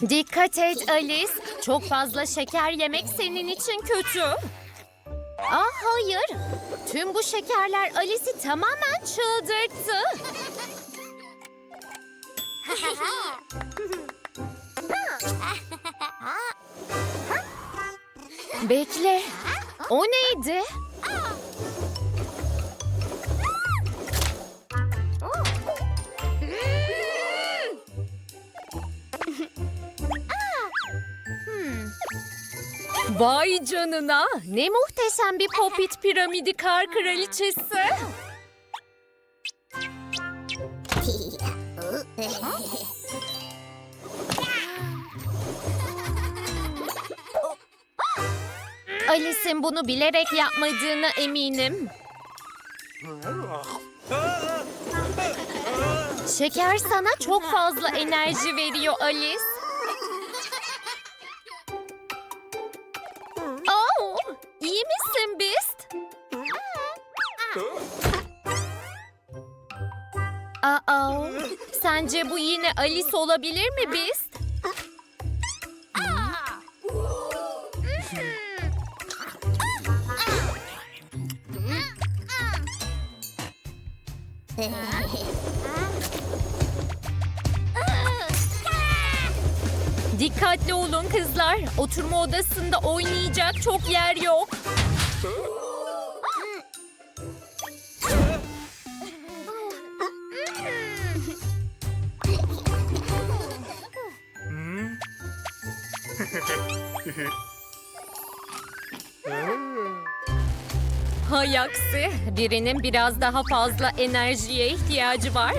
Dikkat et Alice. Çok fazla şeker yemek senin için kötü. Ah hayır. Tüm bu şekerler Alice'i tamamen çıldırttı. Bekle. O neydi? Vay canına. Ne muhteşem bir popit piramidi kar kraliçesi. Alice'in bunu bilerek yapmadığına eminim. Şeker sana çok fazla enerji veriyor Alice. Aa, sence bu yine Alice olabilir mi Beast? Dikkatli olun kızlar. Oturma odasında oynayacak çok yer yok. Hay aksi, birinin biraz daha fazla enerjiye ihtiyacı var.